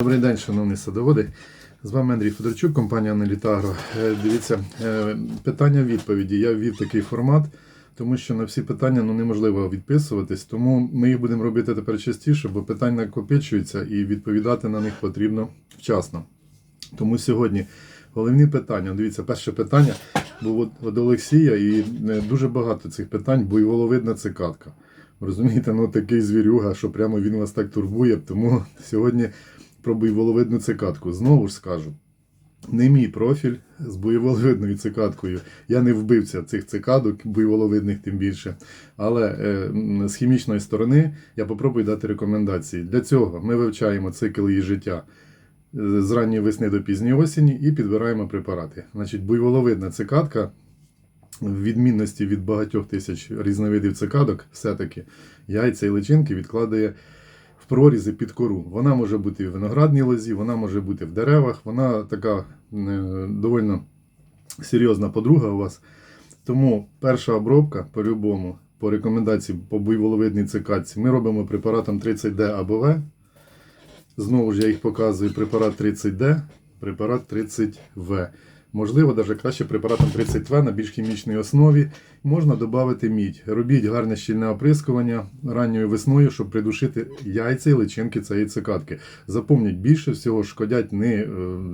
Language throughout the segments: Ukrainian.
Добрий день, шановні садоводи. З вами Андрій Федорчук, компанія Аналітагро. Е, Дивіться, е, питання відповіді. Я ввів такий формат, тому що на всі питання ну, неможливо відписуватись, тому ми їх будемо робити тепер частіше, бо питання накопичуються і відповідати на них потрібно вчасно. Тому сьогодні головні питання. Дивіться, перше питання було від- Олексія, і е, дуже багато цих питань, бо й головидна цикадка. Розумієте, ну такий звірюга, що прямо він вас так турбує. Тому сьогодні про буйволовидну цикадку. Знову ж скажу. Не мій профіль з буйволовидною цикадкою. Я не вбивця цих цикадок, буйволовидних тим більше. Але е, з хімічної сторони я попробую дати рекомендації. Для цього ми вивчаємо цикл її життя е, з ранньої весни до пізньої осені і підбираємо препарати. Значить, буйволовидна цикадка, в відмінності від багатьох тисяч різновидів цикадок, все-таки яйця і личинки відкладає прорізи під кору. Вона може бути в виноградній лозі, вона може бути в деревах, вона така е, довольно серйозна подруга у вас. Тому перша обробка по-любому, по рекомендації по буйволовидній цикадці, ми робимо препаратом 30D або В. Знову ж я їх показую препарат 30D, препарат 30В. Можливо, навіть краще препаратом 30В на більш хімічній основі. Можна додати мідь. Робіть гарне щільне оприскування ранньою весною, щоб придушити яйця і личинки цієї цикадки. Запомніть, більше всього шкодять не е,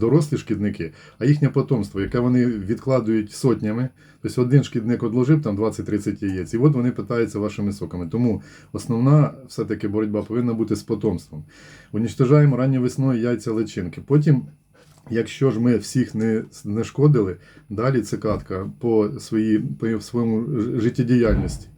дорослі шкідники, а їхнє потомство, яке вони відкладують сотнями. Тобто один шкідник одложив там 20-30 яєць, і от вони питаються вашими соками. Тому основна все-таки боротьба повинна бути з потомством. Унічтожаємо ранньою весною яйця личинки. Потім Якщо ж ми всіх не, не шкодили, далі цикадка по, своїй, по своєму життєдіяльності.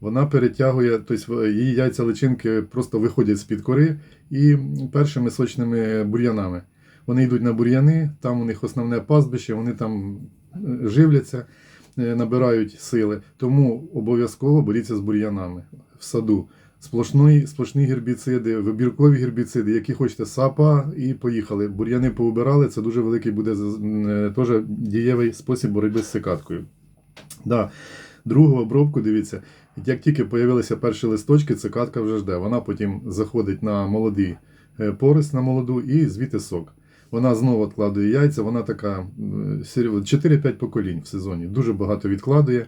Вона перетягує, тобто її яйця личинки просто виходять з-під кори і першими сочними бур'янами. Вони йдуть на бур'яни, там у них основне пастбище, вони там е, живляться, е, набирають сили. Тому обов'язково боріться з бур'янами в саду. Сплошні, сплошні гербіциди, вибіркові гербіциди, які хочете сапа, і поїхали. Бур'яни поубирали, це дуже великий буде е, теж дієвий спосіб боротьби з цикадкою. Да. Другу обробку, дивіться, як тільки з'явилися перші листочки, цикадка вже жде. Вона потім заходить на молодий е, порость на молоду і звідти сок. Вона знову відкладує яйця, вона така е, 4-5 поколінь в сезоні. Дуже багато відкладує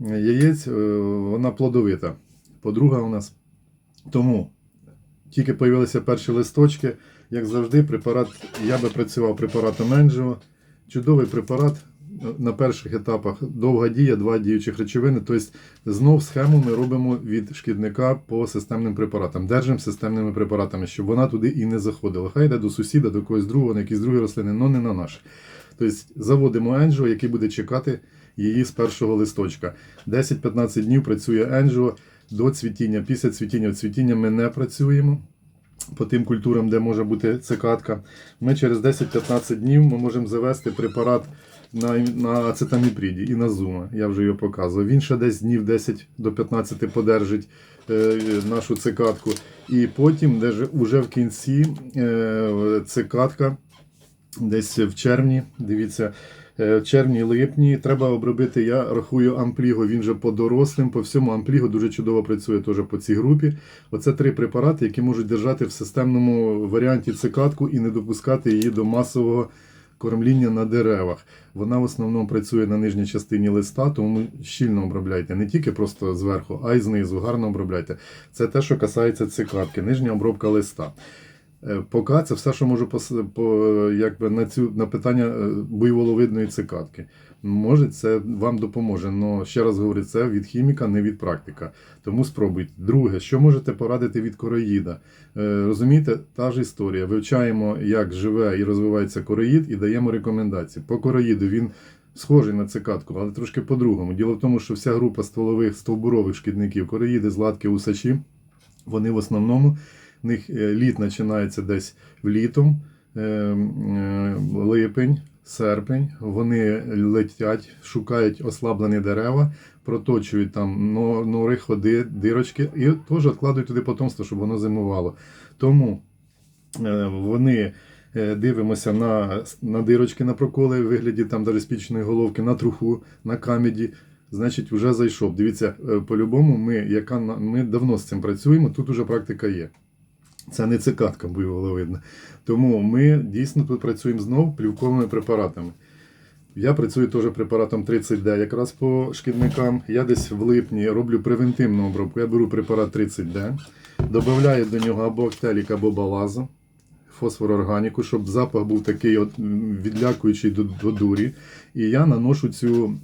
е, яєць, вона плодовита. Подруга у нас. Тому тільки з'явилися перші листочки, як завжди, препарат, я би працював препаратом Енджіо. Чудовий препарат на перших етапах. Довга дія, два діючих речовини. Тобто знов схему ми робимо від шкідника по системним препаратам. Держимо системними препаратами, щоб вона туди і не заходила. Хай йде до сусіда, до когось другого, на якісь другі рослини, але не на наш. Тобто заводимо Енджіо, який буде чекати її з першого листочка. 10-15 днів працює Енджіо до цвітіння. Після цвітіння цвітіння ми не працюємо по тим культурам, де може бути цикадка. Ми через 10-15 днів ми можемо завести препарат на, на ацетаміпріді і на зума. Я вже його показував. Він ще десь днів 10 до 15 подержить е, нашу цикадку. І потім, даже уже в кінці, е, цикадка десь в червні, дивіться, е, в червні, липні треба обробити. Я рахую ампліго. Він же по дорослим, по всьому ампліго дуже чудово працює теж по цій групі. Оце три препарати, які можуть держати в системному варіанті цикадку і не допускати її до масового кормління на деревах. Вона в основному працює на нижній частині листа, тому щільно обробляйте. Не тільки просто зверху, а й знизу. Гарно обробляйте. Це те, що касається цикадки, нижня обробка листа. Е, Поки це все, що можу по, якби на цю на питання е, буйволовидної цикадки. Може, це вам допоможе. але ще раз говорю, це від хіміка, не від практика. Тому спробуйте. Друге, що можете порадити від короїда? Е, Розумієте, та ж історія. Вивчаємо, як живе і розвивається короїд, і даємо рекомендації. По короїду він схожий на цикадку, але трошки по-другому. Діло в тому, що вся група стволових стовбурових шкідників, короїди, златки, усачі, вони в основному них е, літ починається десь влітом, е, е, липень, серпень. Вони летять, шукають ослаблені дерева, проточують там нори, ходи, дирочки і теж відкладують туди потомство, щоб воно зимувало. Тому вони. Дивимося на, на дирочки на проколи в вигляді там даже головки, на труху, на камеді. Значить, вже зайшов. Дивіться, по-любому, ми, яка, ми давно з цим працюємо, тут уже практика є. Це не цикатка, було видно. Тому ми дійсно тут працюємо знов плівковими препаратами. Я працюю теж препаратом 30D якраз по шкідникам. Я десь в липні роблю превентивну обробку. Я беру препарат 30D, додаю до нього або актелік, або балазу, фосфорорганіку, щоб запах був такий відлякуючий до дурі. І я наношу цю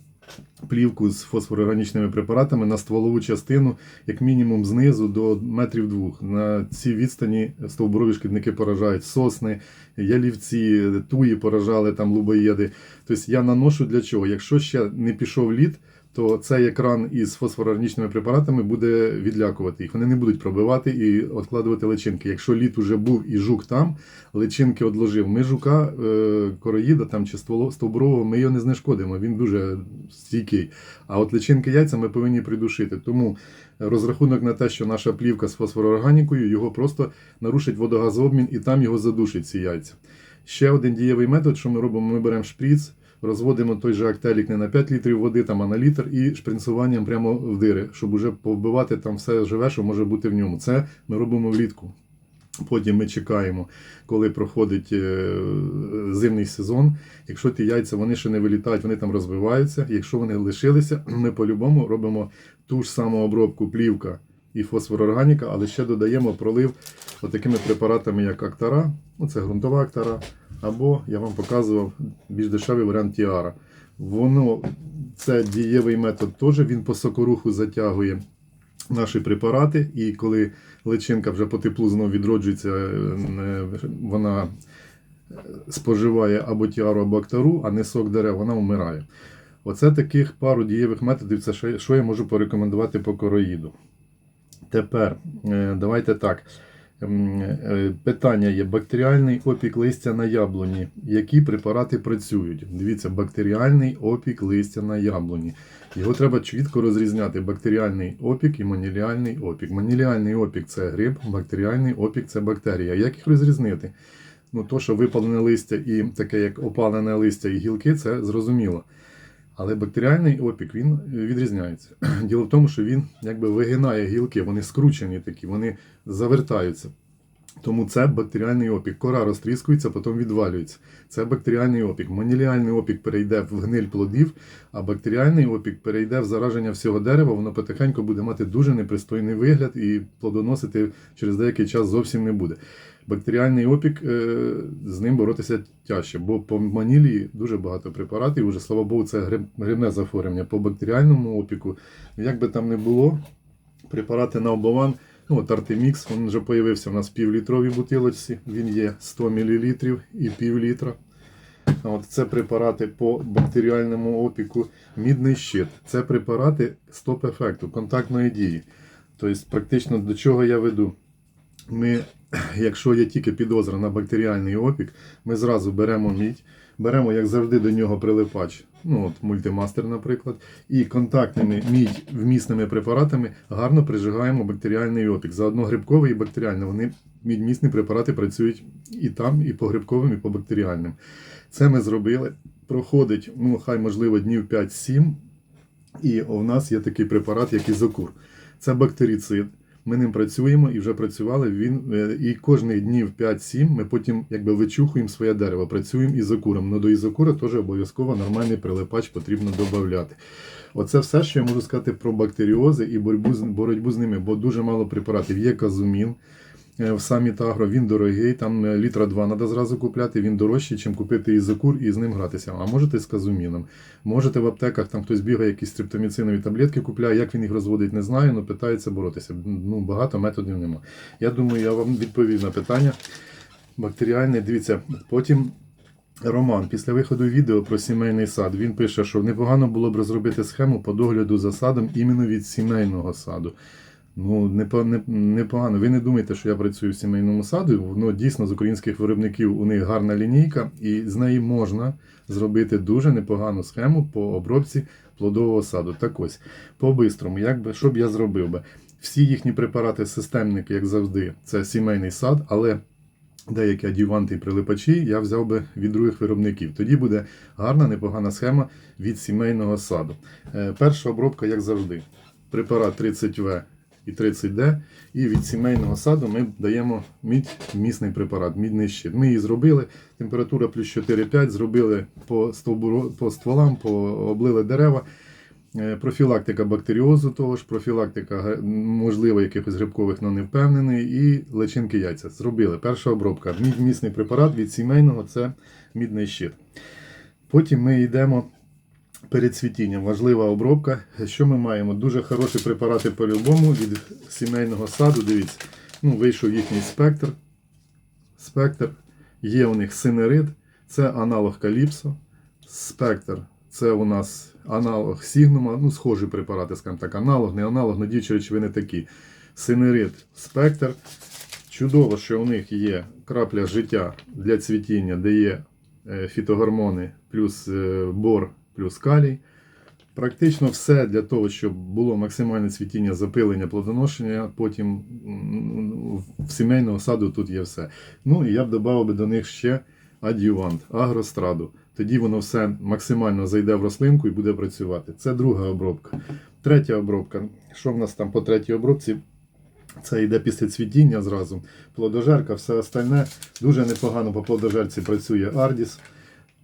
плівку з фосфорорганічними препаратами на стволову частину, як мінімум знизу до метрів двох. На цій відстані стовбурові шкідники поражають сосни, ялівці, туї поражали там лубоєди. Тобто я наношу для чого? Якщо ще не пішов лід, то цей екран із фосфорорганічними препаратами буде відлякувати їх. Вони не будуть пробивати і відкладувати личинки. Якщо лід уже був і жук там, личинки одложив. Ми жука е, короїда там чи стовбурового, ми його не знешкодимо. Він дуже стійкий. А от личинки яйця ми повинні придушити. Тому розрахунок на те, що наша плівка з фосфорорганікою його просто нарушить водогазообмін і там його задушить ці яйця. Ще один дієвий метод, що ми робимо, ми беремо шприц, розводимо той же актелік не на 5 літрів води, там, а на літр, і шпринцуванням прямо в дири, щоб уже повбивати там все живе, що може бути в ньому. Це ми робимо влітку. Потім ми чекаємо, коли проходить е, зимний сезон. Якщо ті яйця вони ще не вилітають, вони там розвиваються. Якщо вони лишилися, ми по-любому робимо ту ж саму обробку плівка і фосфорорганіка, але ще додаємо пролив отакими препаратами, як Актара, ну це ґрунтова Актара, або я вам показував більш дешевий варіант Тіара. Воно це дієвий метод теж, він по сокоруху затягує наші препарати, і коли личинка вже по теплу знову відроджується, е, вона е, споживає або тіару, або актару, а не сок дерев, вона вмирає. Оце таких пару дієвих методів, це що- я можу порекомендувати по короїду. Тепер е, давайте так. Ем, е, Питання є: бактеріальний опік листя на яблуні. Які препарати працюють? Дивіться, бактеріальний опік листя на яблуні. Його треба чітко розрізняти: бактеріальний опік і маніліальний опік. Маніліальний опік це гриб, бактеріальний опік це бактерія. Як їх розрізнити? Ну, то, що випалене листя і таке, як опалене листя і гілки, це зрозуміло. Але бактеріальний опік він е, відрізняється. Діло в тому, що він якби вигинає гілки, вони скручені такі, вони завертаються. Тому це бактеріальний опік. Кора розтріскується, потім відвалюється. Це бактеріальний опік. Маніліальний опік перейде в гниль плодів, а бактеріальний опік перейде в зараження всього дерева, воно потихеньку буде мати дуже непристойний вигляд і плодоносити через деякий час зовсім не буде. Бактеріальний опік е, з ним боротися тяжче, бо по манілії дуже багато препаратів. Уже слава Богу, це гриб- грибне захворювання. По бактеріальному опіку, як би там не було, препарати на обован. Ну, от Артемікс, він вже появився у нас в півлітровій бутилочці. Він є 100 мл і пів літра. От це препарати по бактеріальному опіку. Мідний щит. Це препарати стоп-ефекту, контактної дії. Тобто, практично до чого я веду? Ми, якщо є тільки підозра на бактеріальний опік, ми зразу беремо мідь, беремо, як завжди, до нього прилипач, ну от мультимастер, наприклад, і контактними мідь вмісними препаратами гарно прижигаємо бактеріальний опік. Заодно грибковий і бактеріальний. Вони мідмісні препарати працюють і там, і по грибковим, і по бактеріальним. Це ми зробили. Проходить, ну, хай можливо, днів 5-7. І у нас є такий препарат, як ізокур. Це бактерицид. Ми ним працюємо і вже працювали. Він е, і кожних днів 5-7 ми потім якби вичухуємо своє дерево, працюємо ізокуром. Ну до ізокура теж обов'язково нормальний прилипач потрібно додати. Оце все, що я можу сказати про бактеріози і боротьбу з боротьбу з ними, бо дуже мало препаратів. Є казумін. Е, В Самітагро він дорогий, там е, літра два треба зразу купляти, він дорожчий, чим купити ізокур і з ним гратися. А можете з казуміном. Можете в аптеках, там хтось бігає, якісь стриптоміцинові таблетки купляє. Як він їх розводить, не знаю, але питається боротися. Ну, багато методів нема. Я думаю, я вам відповів на питання. Бактеріальне, дивіться, потім. Роман, після виходу відео про сімейний сад, він пише, що непогано було б розробити схему по догляду за садом іменно від сімейного саду. Ну, непо- не- непогано. Ви не думаєте, що я працюю в сімейному саду. Воно дійсно з українських виробників у них гарна лінійка, і з неї можна зробити дуже непогану схему по обробці плодового саду. Так ось, по-бистрому, як би, що б я зробив би? Всі їхні препарати, системники, як завжди, це сімейний сад, але деякі адюванти і прилипачі я взяв би від других виробників. Тоді буде гарна, непогана схема від сімейного саду. Е, Перша обробка, як завжди. Препарат 30В і 30D. І від сімейного саду ми даємо мідь місний препарат, мідний щит. Ми її зробили, температура плюс 4-5, зробили по, стовбуру, по стволам, по, облили дерева. Е, Профілактика бактеріозу, того ж, профілактика можливо якихось грибкових, але не впевнений, і личинки яйця. Зробили. Перша обробка. Мідь місний препарат від сімейного це мідний щит. Потім ми йдемо перед цвітінням. Важлива обробка. Що ми маємо? Дуже хороші препарати по-любому від сімейного саду. Дивіться, ну, вийшов їхній спектр. Спектр. Є у них синерид, це аналог каліпсо. Спектр це у нас аналог Сігнума, ну, схожі препарати, скажімо так, аналог, не аналог, але діючі речовини такі. Синерид, спектр. Чудово, що у них є крапля життя для цвітіння, де є е, фітогормони, плюс е, бор, плюс калій. Практично все для того, щоб було максимальне цвітіння, запилення, плодоношення. Потім в сімейного саду тут є все. Ну і я б додав би до них ще адювант, агростраду. Тоді воно все максимально зайде в рослинку і буде працювати. Це друга обробка. Третя обробка. Що в нас там по третій обробці? Це йде після цвітіння зразу. Плодожерка, все остальне. Дуже непогано по плодожерці працює Ардіс.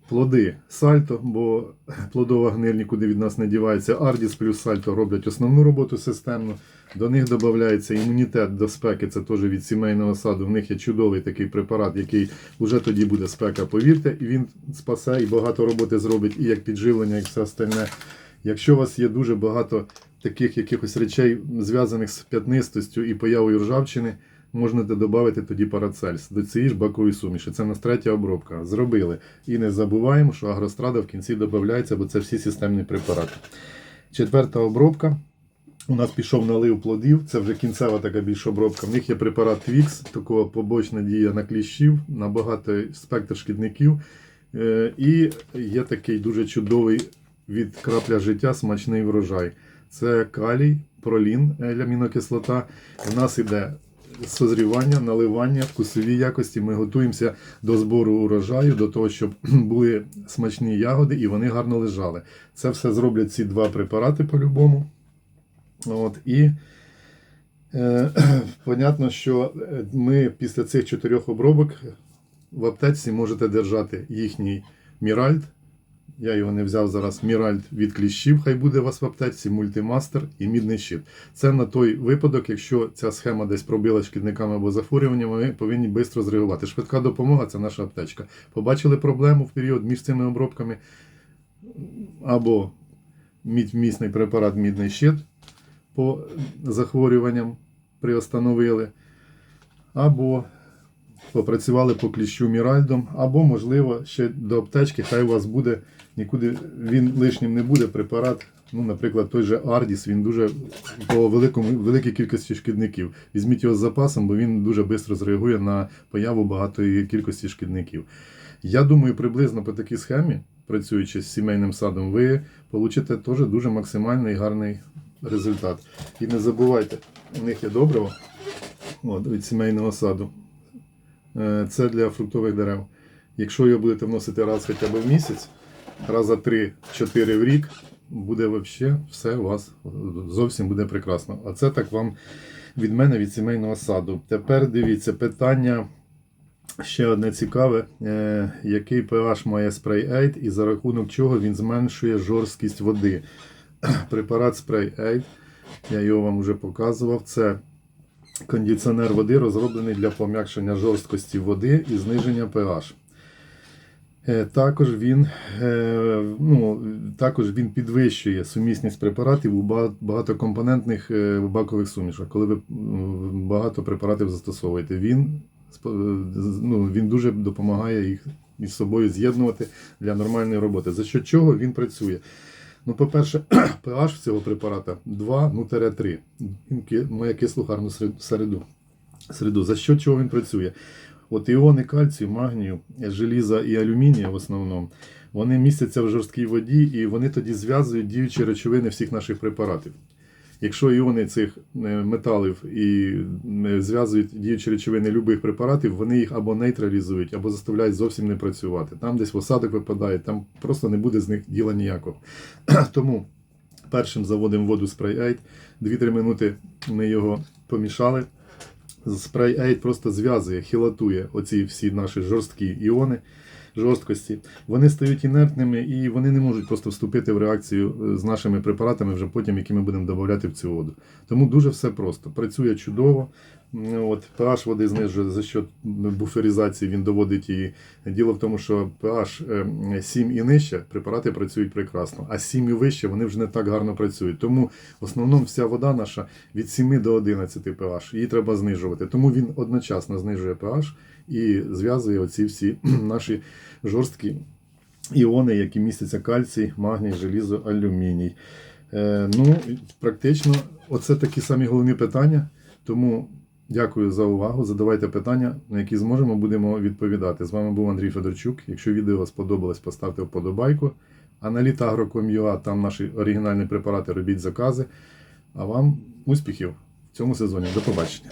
Плоди сальто, бо плодова гниль нікуди від нас не дівається. Ардіс плюс сальто роблять основну роботу системно. До них додається імунітет до спеки, це теж від сімейного саду. В них є чудовий такий препарат, який вже тоді буде спека, повірте, і він спасе і багато роботи зробить, і як підживлення, і все остальне. Якщо у вас є дуже багато таких якихось речей, зв'язаних з п'ятнистостю і появою ржавчини, можна додати тоді парацельс до цієї ж бакової суміші. Це в нас третя обробка. Зробили. І не забуваємо, що агрострада в кінці додається, бо це всі системні препарати. Четверта обробка. У нас пішов налив плодів, це вже кінцева така більш обробка. В них є препарат Твікс, такого побочна дія на кліщів, на багато спектр шкідників. Е, І є такий дуже чудовий від крапля життя смачний врожай. Це калій, пролін, амінокислота. У нас іде созрівання, наливання, вкусові якості. Ми готуємося до збору урожаю, до того, щоб були смачні ягоди і вони гарно лежали. Це все зроблять ці два препарати по-любому. От, і е, понятно, що е, ми після цих чотирьох обробок в аптеці можете держати їхній Міральд. Я його не взяв зараз. Міральд від кліщів, хай буде вас в аптеці, мультимастер і мідний щит. Це на той випадок, якщо ця схема десь пробила шкідниками або захворюваннями, ми повинні швидко зреагувати. Швидка допомога це наша аптечка. Побачили проблему в період між цими обробками або мідь-місний препарат мідний щит по захворюванням приостановили, або попрацювали по кліщу Міральдом, або, можливо, ще до аптечки, хай у вас буде нікуди він лишнім не буде препарат. Ну, наприклад, той же Ардіс, він дуже по великому, великій кількості шкідників. Візьміть його з запасом, бо він дуже швидко зреагує на появу багатої кількості шкідників. Я думаю, приблизно по такій схемі, працюючи з сімейним садом, ви получите теж дуже максимальний гарний результат. І не забувайте, у них є добриво від сімейного саду. Е, Це для фруктових дерев. Якщо його будете вносити раз хоча б в місяць, раз за 3-4 в рік, буде взагалі все у вас зовсім буде прекрасно. А це так вам від мене, від сімейного саду. Тепер дивіться питання. Ще одне цікаве, е, який pH має спрей Aid і за рахунок чого він зменшує жорсткість води. Препарат Spray Aid, я його вам вже показував. Це кондиціонер води, розроблений для пом'якшення жорсткості води і зниження pH. Е, Також він, е, ну, також він підвищує сумісність препаратів у багатокомпонентних е, бакових сумішах, коли ви багато препаратів застосовуєте. Він, ну, він дуже допомагає їх між собою з'єднувати для нормальної роботи. За що чого він працює? Ну, по-перше, pH цього препарата 2, ну, 3. Він має кисло-гарну середу. середу. За що чого він працює? От іони кальцію, магнію, желіза і алюмінія в основному, вони містяться в жорсткій воді і вони тоді зв'язують діючі речовини всіх наших препаратів. Якщо іони цих е, металів і е, зв'язують діючі речовини любих препаратів, вони їх або нейтралізують, або заставляють зовсім не працювати. Там десь в осадок випадає, там просто не буде з них діла ніякого. Тому Першим заводимо воду Spray 8. 2-3 минути ми його помішали. Spray 8 просто зв'язує, хілатує оці всі наші жорсткі іони жорсткості. Вони стають інертними і вони не можуть просто вступити в реакцію е, з нашими препаратами, вже потім, які ми будемо додавати в цю воду. Тому дуже все просто. Працює чудово. От, pH води знижує за счет буферизації, він доводить її. Діло в тому, що pH е, 7 і нижче препарати працюють прекрасно, а 7 і вище вони вже не так гарно працюють. Тому в основному вся вода наша від 7 до 11 pH. Її треба знижувати. Тому він одночасно знижує pH і зв'язує оці всі наші жорсткі іони, які містяться кальцій, магній, желізо, алюміній. Е, ну, практично, оце такі самі головні питання. Тому дякую за увагу. Задавайте питання, на які зможемо, будемо відповідати. З вами був Андрій Федорчук. Якщо відео сподобалось, поставте вподобайку. Аналітагро.com.ua, там наші оригінальні препарати, робіть закази. А вам успіхів в цьому сезоні. До побачення.